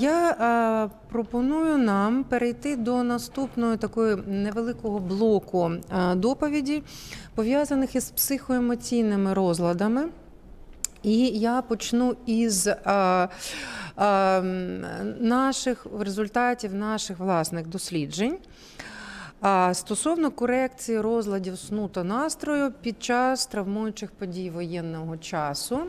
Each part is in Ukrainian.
Я е, пропоную нам перейти до наступного такої невеликого блоку е, доповіді, пов'язаних із психоемоційними розладами. І я почну із е, е, наших результатів наших власних досліджень. А стосовно корекції розладів сну та настрою під час травмуючих подій воєнного часу,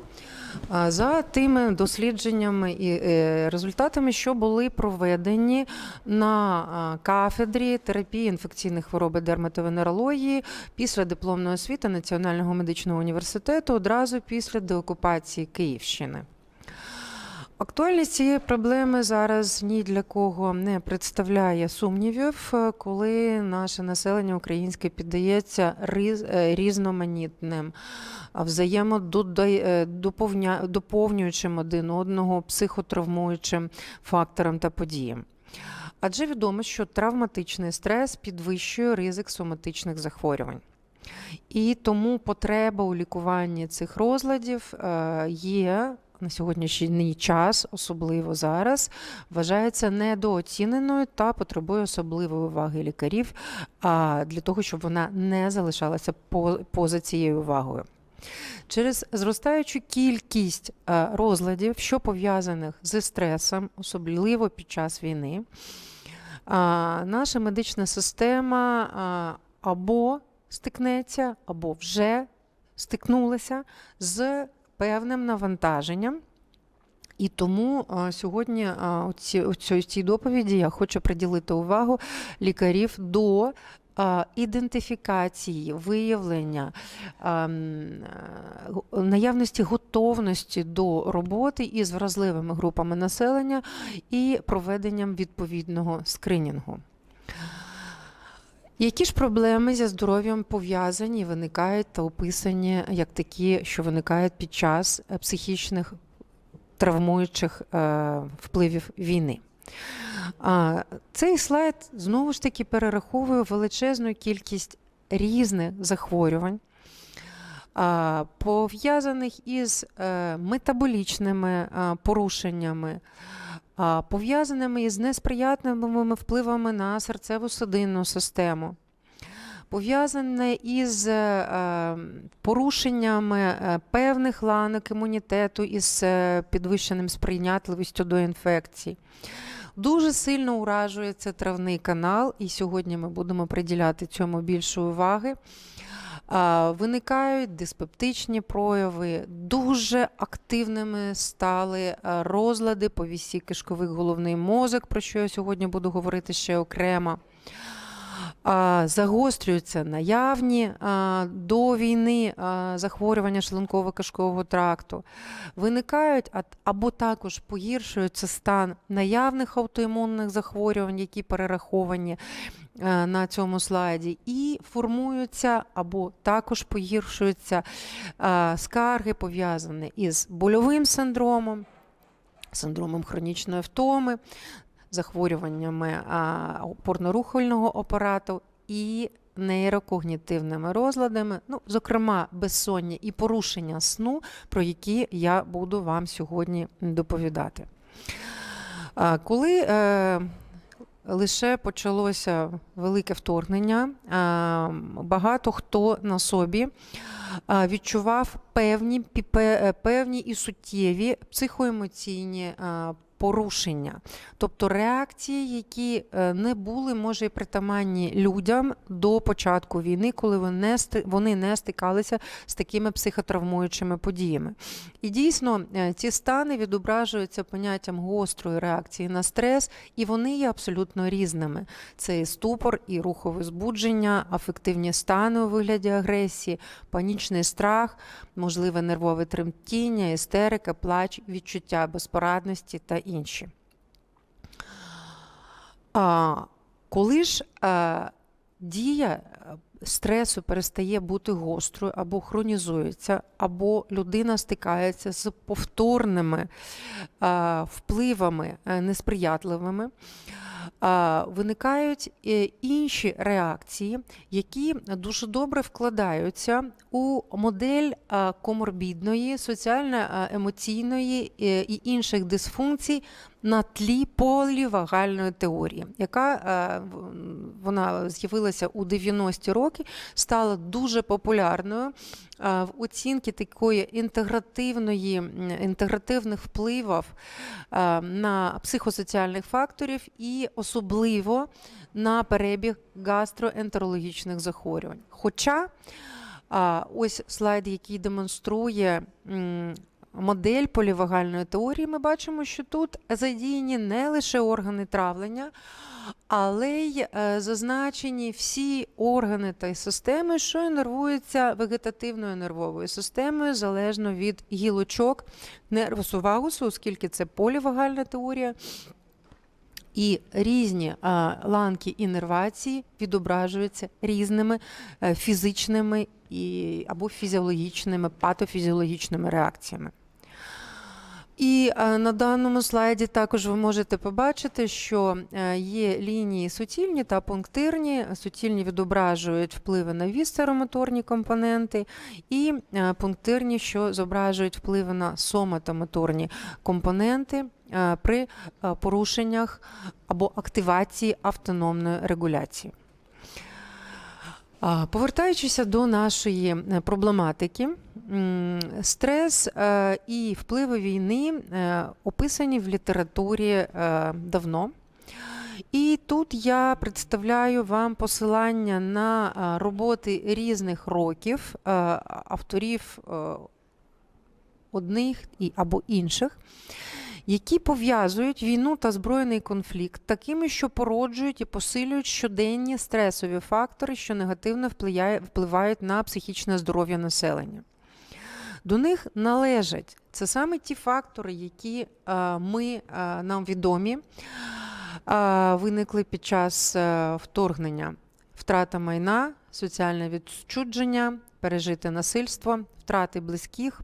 за тими дослідженнями і е, результатами, що були проведені на кафедрі терапії інфекційних хвороб і дерматовенерології після дипломної освіти Національного медичного університету одразу після деокупації Київщини. Актуальність цієї проблеми зараз ні для кого не представляє сумнівів, е, коли наше населення українське піддається е, різноманітним взаємододай- е, один одного психотравмуючим факторам та подіям. Адже відомо, що травматичний стрес підвищує ризик соматичних захворювань. І тому потреба у лікуванні цих розладів є на сьогоднішній час, особливо зараз, вважається недооціненою та потребує особливої уваги лікарів для того, щоб вона не залишалася по- поза цією увагою. Через зростаючу кількість розладів, що пов'язаних зі стресом, особливо під час війни, наша медична система або стикнеться, або вже стикнулася з певним навантаженням. І тому а, сьогодні у цій- цій доповіді я хочу приділити увагу лікарів до а, ідентифікації, виявлення а, м, а, го- наявності готовності до роботи із вразливими групами населення і проведенням відповідного скринінгу. Які ж проблеми зі здоров'ям пов'язані, виникають та описані як такі, що виникають під час е, психічних травмуючих е, впливів війни? Цей слайд знову ж таки перераховує величезну кількість різних захворювань, пов'язаних із е, метаболічними порушеннями, пов'язаними із несприятливими впливами на серцево-судинну систему, пов'язане із е, порушеннями е, певних ланок імунітету із е, підвищеним сприйнятливістю до інфекцій. Дуже сильно уражується травний канал, і сьогодні ми будемо приділяти цьому більше уваги. Виникають диспептичні прояви, дуже активними стали розлади по вісі кишкових головний мозок, про що я сьогодні буду говорити ще окремо. Загострюються наявні до війни захворювання шлунково-кишкового тракту, виникають або також погіршується стан наявних аутоімунних захворювань, які перераховані е, на цьому слайді, і формуються або також погіршуються скарги, пов'язані із больовим синдромом, синдромом хронічної втоми, захворюваннями а, опорно-рухального апарату і нейрокогнітивними розладами, ну, зокрема, безсоння і порушення сну, про які я буду вам сьогодні доповідати. Коли е, лише почалося велике вторгнення, багато хто на собі відчував певні, е, певні і суттєві психоемоційні порушення, тобто реакції, які е, не були, може, і притаманні людям до початку війни, коли вони не, стикалися з такими психотравмуючими подіями. І дійсно е, ці стани відображуються поняттям гострої реакції на стрес, і вони є абсолютно різними. Це і ступор, і рухове збудження, афективні стани у вигляді агресії, панічний страх, можливе нервове тремтіння, істерика, плач, відчуття безпорадності та інші. А, коли ж а, дія е, стресу перестає бути гострою або хронізується, або людина стикається з повторними а, впливами е, несприятливими, а, виникають е, інші реакції, які дуже добре вкладаються у модель коморбідної, соціально-емоційної е, і інших дисфункцій на тлі полівагальної теорії, яка вона з'явилася у 90-ті роки, стала дуже популярною в оцінці такої інтегративної, інтегративних впливів на психосоціальних факторів і особливо на перебіг гастроентерологічних захворювань. Хоча ось слайд, який демонструє модель полівагальної теорії, ми бачимо, що тут задіяні не лише органи травлення, але й е, зазначені всі органи та системи, що іннервуються вегетативною нервовою системою залежно від гілочок нервусу вагусу, оскільки це полівагальна теорія. І різні ланки інервації відображуються різними е, фізичними і, або фізіологічними, патофізіологічними реакціями. І е, на даному слайді також ви можете побачити, що е, є лінії суцільні та пунктирні. Суцільні відображують впливи на вісцеромоторні компоненти, і е, пунктирні, що зображують впливи на соматомоторні компоненти при порушеннях або активації автономної регуляції. Повертаючися до нашої е, проблематики, стрес е, і впливи війни е, описані в літературі давно. І тут я представляю вам посилання на роботи різних років авторів одних або інших, які пов'язують війну та збройний конфлікт такими, що породжують і посилюють щоденні стресові фактори, що негативно впливають на психічне здоров'я населення. До них належать це саме ті фактори, які е, ми е, нам відомі, е, виникли під час вторгнення, втрата майна, соціальне відчудження, пережите насильство, втрати близьких,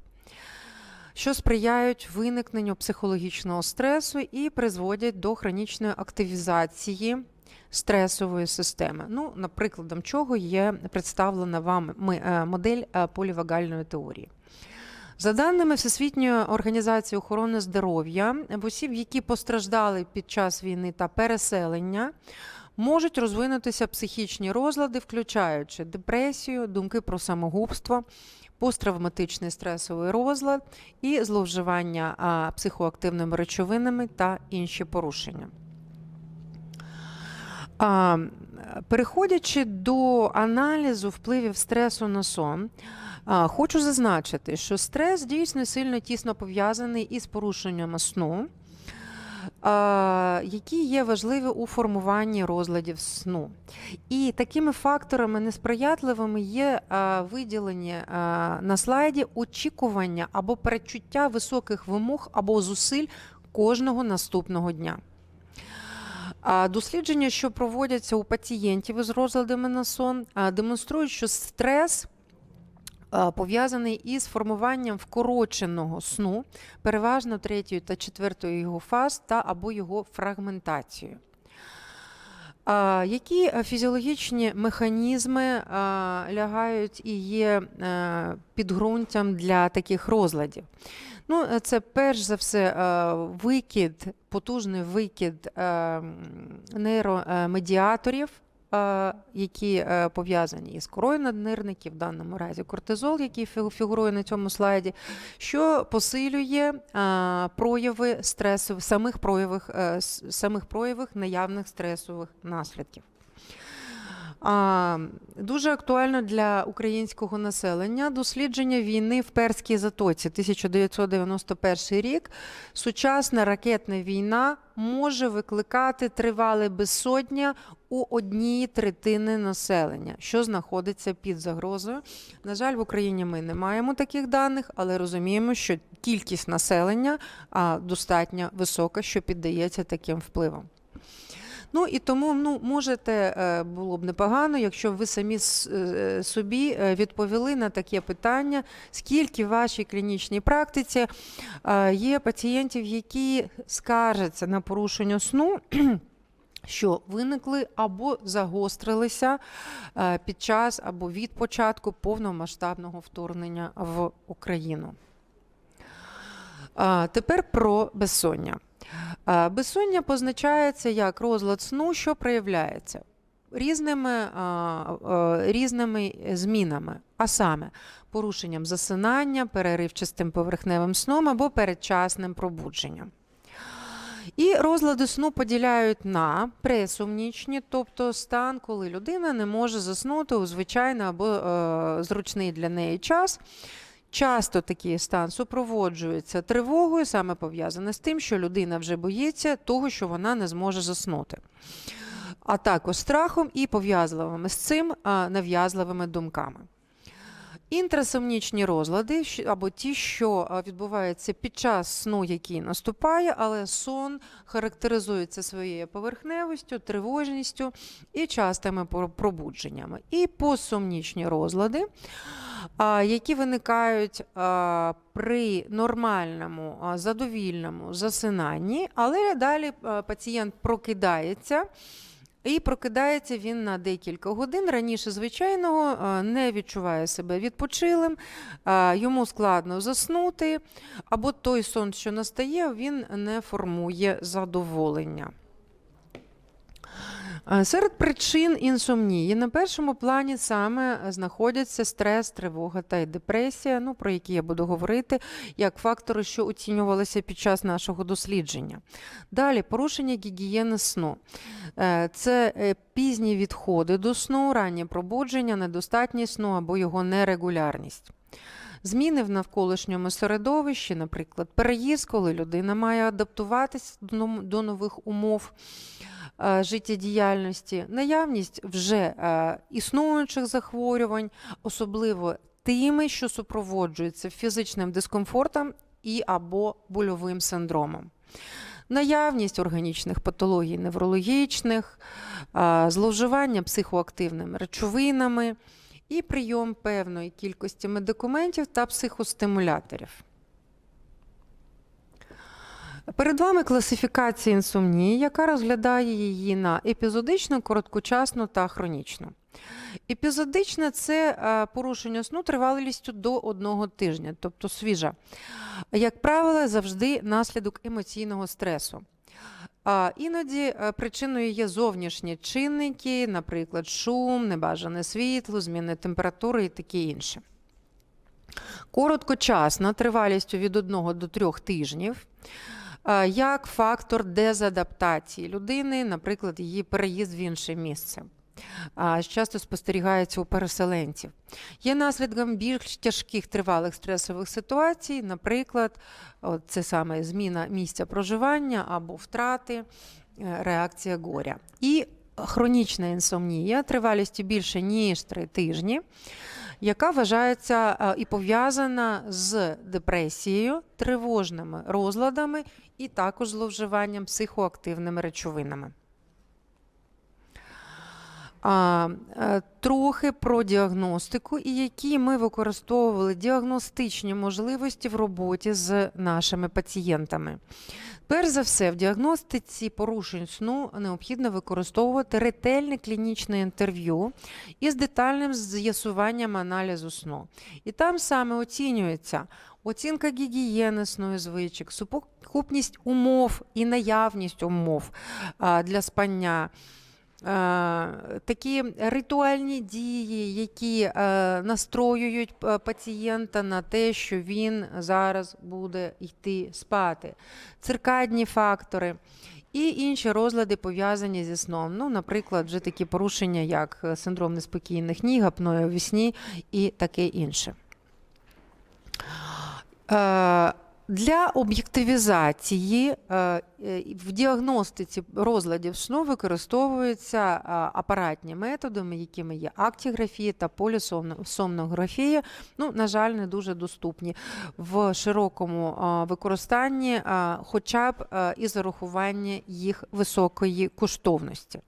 що сприяють виникненню психологічного стресу і призводять до хронічної активізації стресової системи. Ну, наприкладом чого є представлена вам е, модель е, полівагальної теорії. За даними Всесвітньої організації охорони здоров'я, в осіб, які постраждали під час війни та переселення, можуть розвинутися психічні розлади, включаючи депресію, думки про самогубство, посттравматичний стресовий розлад і зловживання психоактивними речовинами та інші порушення. Переходячи до аналізу впливів стресу на сон, хочу зазначити, що стрес дійсно сильно тісно пов'язаний із порушеннями сну, які є важливі у формуванні розладів сну. І такими факторами несприятливими є виділені на слайді очікування або передчуття високих вимог або зусиль кожного наступного дня. Дослідження, що проводяться у пацієнтів із розладами на сон, демонструють, що стрес пов'язаний із формуванням вкороченого сну, переважно третьої та четвертої його фаз та або його фрагментацією. Які е, фізіологічні механізми лягають і є е, підґрунтям для таких розладів? Ну, е, це перш за все е, викид, потужний викид е, нейромедіаторів, е, які е, пов'язані із корою наднирників, в даному разі кортизол, який фі- фігурує на цьому слайді, що посилює е, прояви стресу, самих проявих, е, самих проявих наявних стресових наслідків. Дуже актуально для українського населення дослідження війни в Перській затоці 1991 рік. Сучасна ракетна війна може викликати тривале безсоння у одній третини населення, що знаходиться під загрозою. На жаль, в Україні ми не маємо таких даних, але розуміємо, що кількість населення достатньо висока, що піддається таким впливам. Ну і тому ну, можете е, було б непогано, якщо ви самі е, собі е, відповіли на таке питання, скільки в вашій клінічній практиці є пацієнтів, які скаржаться на порушення сну. що виникли або загострилися під час або від початку повномасштабного вторгнення в Україну. Тепер про безсоння. А, Безсоння позначається як розлад сну, що проявляється різними, а, а, різними змінами, а саме порушенням засинання, переривчастим поверхневим сном або передчасним пробудженням. І розлади сну поділяють на пресумнічні, тобто стан, коли людина не може заснути у звичайний або е, зручний для неї час. Часто такий стан супроводжується тривогою, саме пов'язане з тим, що людина вже боїться того, що вона не зможе заснути. А також страхом і пов'язливими з цим нав'язливими думками. Інтрасомнічні розлади або ті, що відбуваються під час сну, який наступає, але сон характеризується своєю поверхневістю, тривожністю і частими пробудженнями. І постсомнічні розлади, які виникають при нормальному, задовільному засинанні, але далі пацієнт прокидається. І прокидається він на декілька годин раніше звичайного, не відчуває себе відпочилим, йому складно заснути, або той сон, що настає, він не формує задоволення. Е, Серед причин інсомнії на першому плані саме знаходяться стрес, тривога та депресія, ну, про які я буду говорити, як фактори, що оцінювалися під час нашого дослідження. Далі порушення гігієни сну. Е, Це е, пізні відходи до сну, раннє пробудження, недостатність сну або його нерегулярність. Зміни в навколишньому середовищі, наприклад, переїзд, коли людина має адаптуватися до нових умов е, життєдіяльності, наявність вже е, існуючих захворювань, особливо тими, що супроводжуються фізичним дискомфортом і або больовим синдромом. Наявність органічних патологій неврологічних, е, зловживання психоактивними речовинами і прийом певної кількості медикаментів та психостимуляторів. Перед вами класифікація інсомнії, яка розглядає її на епізодичну, короткочасну та хронічну. Епізодичне це е, порушення сну тривалістю до одного тижня, тобто свіжа. Як правило, завжди наслідок емоційного стресу. А іноді е, причиною є зовнішні чинники, наприклад, шум, небажане світло, зміни температури і таке інше. Короткочасна тривалістю від 1 до 3 тижнів. Е, Як фактор дезадаптації людини, наприклад, її переїзд в інше місце. Часто спостерігається у переселенців. Є наслідком більш тяжких тривалих стресових ситуацій, наприклад, от це саме зміна місця проживання або втрати, е, реакція горя. І хронічна інсомнія тривалістю більше ніж 3 тижні, яка вважається е, і пов'язана з депресією, тривожними розладами і також зловживанням психоактивними речовинами. Е, трохи про діагностику і які ми використовували діагностичні можливості в роботі з нашими пацієнтами. Перш за все, в діагностиці порушень сну необхідно використовувати ретельне клінічне інтерв'ю із детальним з'ясуванням аналізу сну. І там саме оцінюється оцінка гігієни сну і звичок, сукупність умов і наявність умов для спання. Е, Такі ритуальні дії, які е, настроюють е, пацієнта на те, що він зараз буде йти спати, циркадні фактори і інші розлади пов'язані зі сном. Ну, наприклад, вже такі порушення, як синдром неспокійних ніг, апноя у сні і таке інше. Для об'єктивізації е, в діагностиці розладів сну використовуються е, апаратні методи, якими є актіграфія та полісомнографія. Ну, на жаль, не дуже доступні в широкому е, використанні, хоча б із зарахування їх високої коштовності.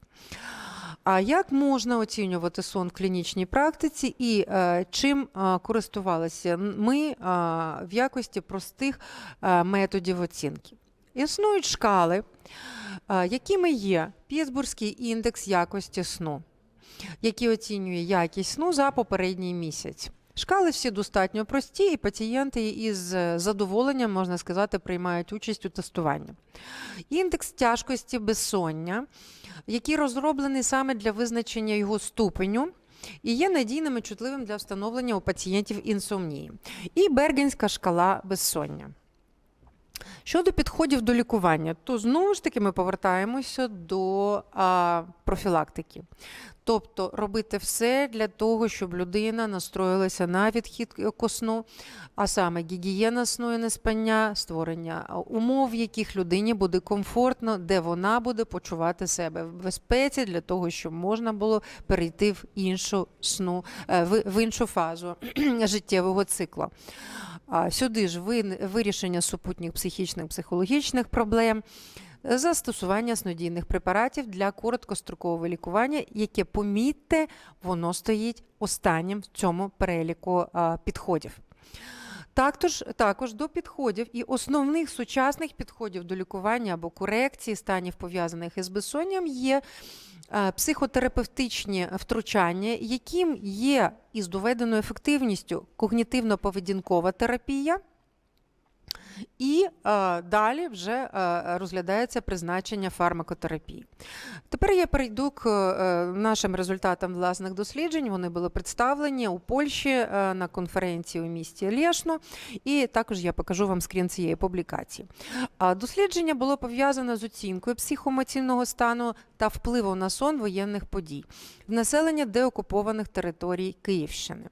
А як можна оцінювати сон в клінічній практиці і е, чим е, користувалися ми е, в якості простих методів оцінки? Існують шкали, Якими є Пітсбурзький індекс якості сну, який оцінює якість сну за попередній місяць? Шкали всі достатньо прості, і пацієнти із е, задоволенням, можна сказати, приймають участь у тестуванні. Індекс тяжкості безсоння, який розроблений саме для визначення його ступеню. І є надійним і чутливим для встановлення у пацієнтів інсомнії. І Бергенська шкала безсоння. Щодо підходів до лікування, то знову ж таки ми повертаємося до а, профілактики. Тобто робити все для того, щоб людина настроїлася на відхід ко сну, а саме гігієна сну і неспання, створення умов, в яких людині буде комфортно, де вона буде почувати себе в безпеці для того, щоб можна було перейти в іншу сну, е, в, іншу фазу життєвого циклу. Сюди ж вирішення супутніх психічних психологічних проблем, застосування снодійних препаратів для короткострокового лікування, яке, помітьте, воно стоїть останнім в цьому переліку підходів. Також, також до підходів і основних сучасних підходів до лікування або корекції станів пов'язаних із безсонням є психотерапевтичні втручання, яким є із доведеною ефективністю когнітивно-поведінкова терапія. І е, далі вже е, розглядається призначення фармакотерапії. Тепер я перейду к е, нашим результатам власних досліджень. Вони були представлені у Польщі е, на конференції у місті Лєшно, і також я покажу вам скрін цієї публікації. А Дослідження було пов'язане з оцінкою психоемоційного стану та впливу на сон воєнних подій в населення деокупованих територій Київщини.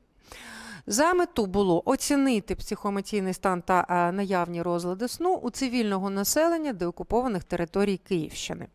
За мету було оцінити психоемоційний стан та е, наявні розлади сну у цивільного населення деокупованих територій Київщини.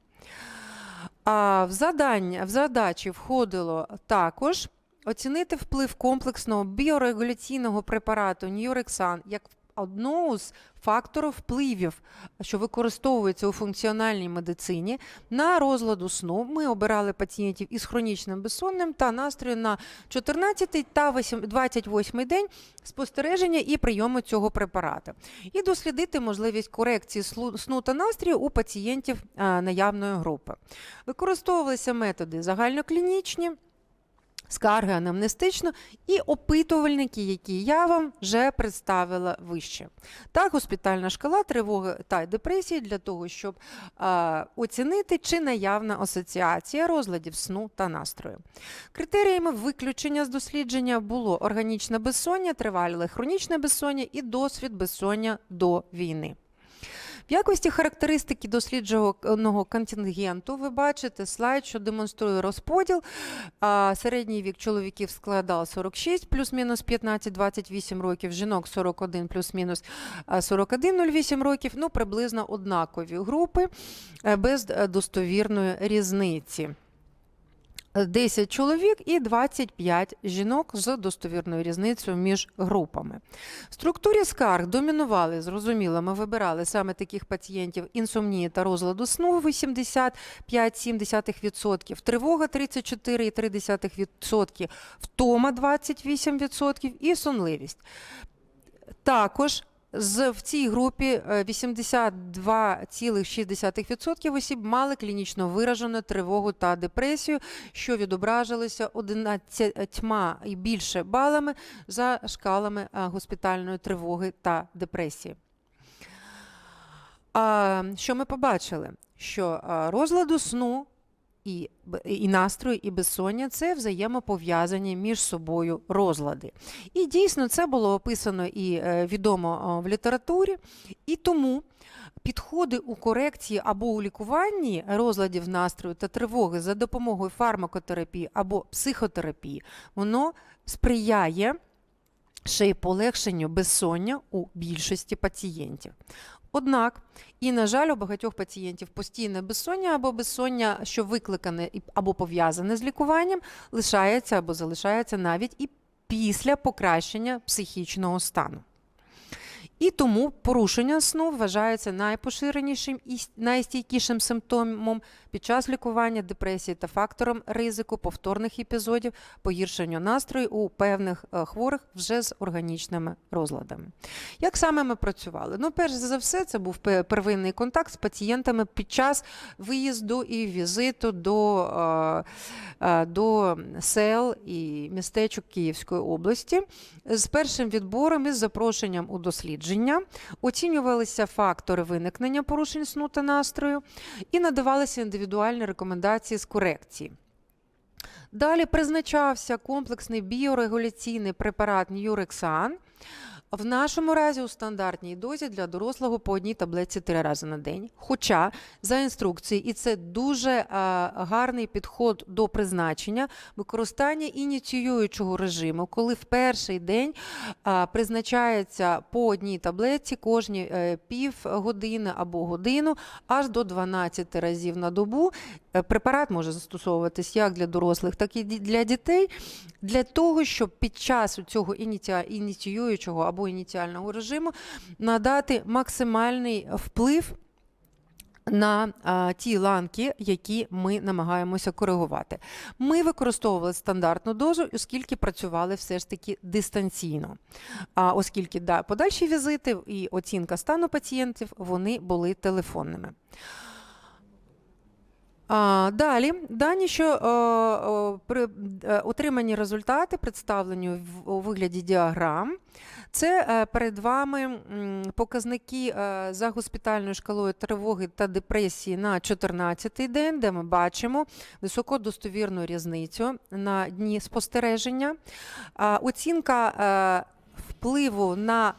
А в, задання, в задачі входило також оцінити вплив комплексного біорегуляційного препарату Ньюрексан як одного з факторів впливів, що використовується у функціональній медицині на розладу сну. Ми обирали пацієнтів із хронічним безсонним та настрою на 14 та 8 28 день спостереження і прийому цього препарату. І дослідити можливість корекції сну та настрою у пацієнтів наявної групи. Використовувалися методи загальноклінічні. Скарги анамнестично і опитувальники, які я вам вже представила вище. Та госпітальна шкала тривоги та депресії для того, щоб а, оцінити, чи наявна асоціація розладів сну та настрою. Критеріями виключення з дослідження було органічне безсоння, тривале хронічне безсоння і досвід безсоння до війни. В якості характеристики досліджуваного контингенту ви бачите слайд, що демонструє розподіл. Середній вік чоловіків складав 46 плюс-мінус 15-28 років, жінок 41 плюс-мінус 41-08 років, ну приблизно однакові групи е, без е, достовірної різниці. 10 чоловік і 25 жінок з достовірною різницею між групами. В структурі скарг домінували, зрозуміло, ми вибирали саме таких пацієнтів інсомнії та розладу сну 85,7%, тривога 34,3%, втома 28% і сонливість. Також з, в цій групі е, 82,6% осіб мали клінічно виражену тривогу та депресію, що відображилося 11 і більше балами за шкалами е, госпітальної тривоги та депресії. А, що ми побачили? Що а, розладу сну і, і настрою, і безсоння це взаємопов'язані між собою розлади. І дійсно це було описано і е, відомо в літературі, і тому підходи у корекції або у лікуванні розладів настрою та тривоги за допомогою фармакотерапії або психотерапії, воно сприяє ще й полегшенню безсоння у більшості пацієнтів. Однак, і, на жаль, у багатьох пацієнтів постійне безсоння або безсоння, що викликане або пов'язане з лікуванням, лишається або залишається навіть і після покращення психічного стану. І тому порушення сну вважається найпоширенішим і найстійкішим симптомом під час лікування депресії та фактором ризику повторних епізодів погіршення настрою у певних е, хворих вже з органічними розладами. Як саме ми працювали? Ну, перш за все, це був первинний контакт з пацієнтами під час виїзду і візиту до, е, е, до сел і містечок Київської області з першим відбором із запрошенням у дослідження, оцінювалися фактори виникнення порушень сну та настрою і надавалися індивідуальні рекомендації з корекції. Далі призначався комплексний біорегуляційний препарат Ньюрексан. В нашому разі у стандартній дозі для дорослого по одній таблетці три рази на день. Хоча за інструкцією, і це дуже е, гарний підход до призначення, використання ініціюючого режиму, коли в перший день е, призначається по одній таблетці кожні е, пів години або годину, аж до 12 разів на добу. Препарат може застосовуватись як для дорослих, так і для дітей, для того, щоб під час цього ініціюючого або ініціального режиму надати максимальний вплив на а, ті ланки, які ми намагаємося коригувати. Ми використовували стандартну дозу, оскільки працювали все ж таки дистанційно. А оскільки да, подальші візити і оцінка стану пацієнтів вони були телефонними. А, далі, дані, що е, е, при е, отримані результати, представлені в, у вигляді діаграм, це е, перед вами показники е, за госпітальною шкалою тривоги та депресії на 14-й день, де ми бачимо високодостовірну різницю на дні спостереження. Оцінка е, впливу на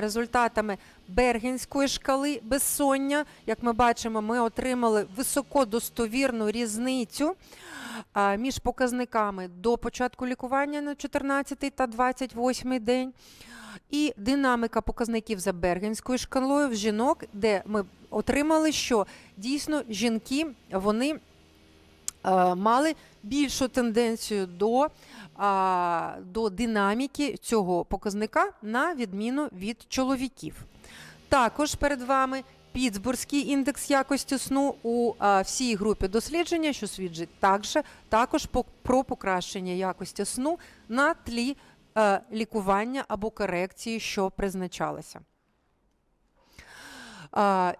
результатами Бергенської шкали безсоння. Як ми бачимо, ми отримали високодостовірну різницю між показниками до початку лікування на 14 та 28 день. І динаміка показників за Бергенською шкалою в жінок, де ми отримали, що дійсно жінки вони мали більшу тенденцію до, до динаміки цього показника на відміну від чоловіків. Також перед вами Пітсбурзький індекс якості сну у а, всій групі дослідження, що свідчить також, також по, про покращення якості сну на тлі а, лікування або корекції, що призначалося.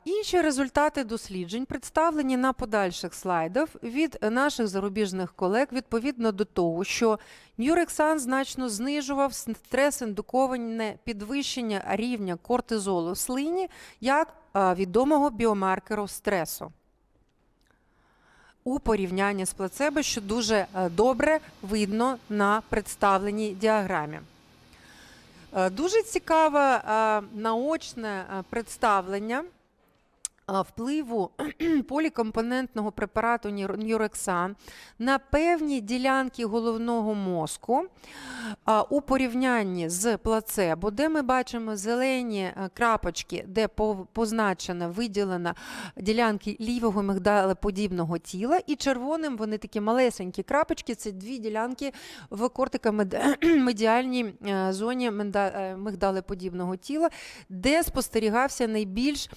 Інші результати досліджень представлені на подальших слайдах від наших зарубіжних колег відповідно до того, що Нюрексан значно знижував стрес-індуковане підвищення рівня кортизолу в слині як відомого біомаркеру стресу. У порівнянні з плацебо, що дуже е, добре видно на представленій діаграмі. Е, Дуже цікаве е, наочне е, представлення впливу полікомпонентного препарату Нюрексан на певні ділянки головного мозку у порівнянні з плацебо, де ми бачимо зелені е, крапочки, де позначена, виділена ділянки лівого мигдалеподібного тіла, і червоним вони такі малесенькі крапочки, це дві ділянки в кортикомедіальній е, зоні е, мигдалеподібного тіла, де спостерігався найбільш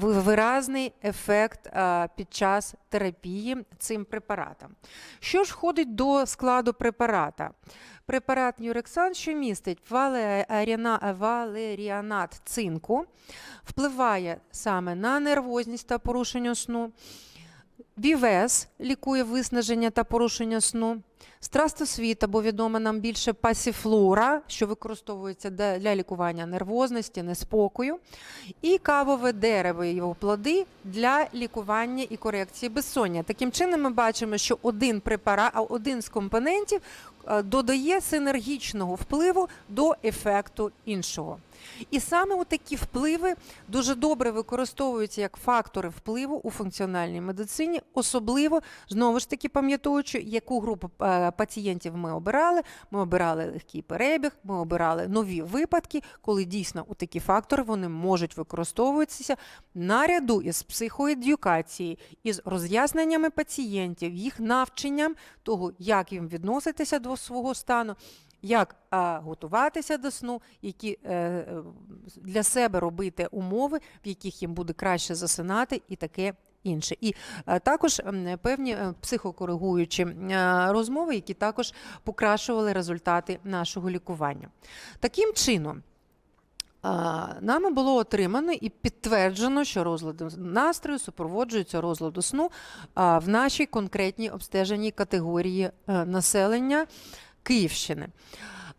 виразний ефект під час терапії цим препаратом. Що ж входить до складу препарата? Препарат Нюрексан, що містить валеріана- валеріанат цинку, впливає саме на нервозність та порушення сну. Вівес лікує виснаження та порушення сну. Страстосвіт, або відома нам більше пасіфлора, що використовується для лікування нервозності, неспокою. І кавове дерево і його плоди для лікування і корекції безсоння. Таким чином, ми бачимо, що один препарат, один з компонентів е, додає синергічного впливу до ефекту іншого. І саме такі впливи дуже добре використовуються як фактори впливу у функціональній медицині, особливо знову ж таки пам'ятаючи, яку групу е, пацієнтів ми обирали. Ми обирали легкий перебіг, ми обирали нові випадки, коли дійсно у такі фактори вони можуть використовуватися наряду із психоедюкацією, із роз'ясненнями пацієнтів, їх навченням того, як їм відноситися до свого стану. Як готуватися до сну, які е, е, для себе робити умови, в яких їм буде краще засинати, і таке інше. І е, також певні психокоригуючі розмови, які також покращували результати нашого лікування. Таким чином. Нами було отримано і підтверджено, що розлади настрою супроводжуються розладу сну в нашій конкретній обстеженій категорії населення Київщини.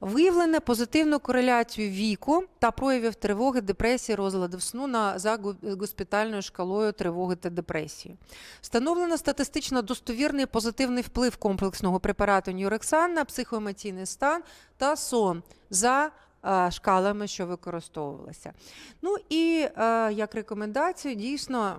Виявлено позитивну кореляцію віку та проявів тривоги, депресії, розладів сну на за госпітальною шкалою тривоги та депресії. Встановлено статистично достовірний позитивний вплив комплексного препарату Нюрексан на психоемоційний стан та сон за шкалами, що використовувалися. Ну і е, як рекомендацію, дійсно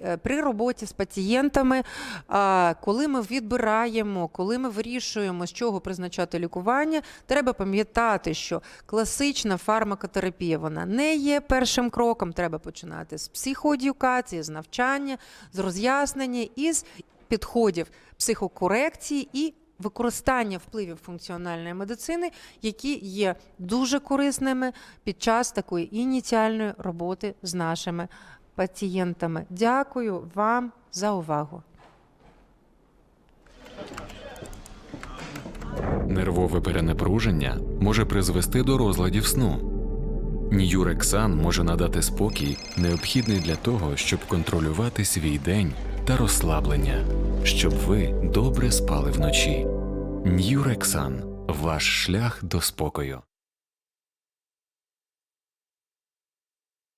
е, при роботі з пацієнтами, е, коли ми відбираємо, коли ми вирішуємо, з чого призначати лікування, треба пам'ятати, що класична фармакотерапія вона не є першим кроком. Треба починати з психодіукації, з навчання, з роз'яснення і з підходів психокорекції і використання впливів функціональної медицини, які є дуже корисними під час такої ініціальної роботи з нашими пацієнтами. Дякую вам за увагу. Нервове перенапруження може призвести до розладів сну. Ньюрексан може надати спокій, необхідний для того, щоб контролювати свій день та розслаблення, щоб ви добре спали вночі. Ньюрексан ваш шлях до спокою.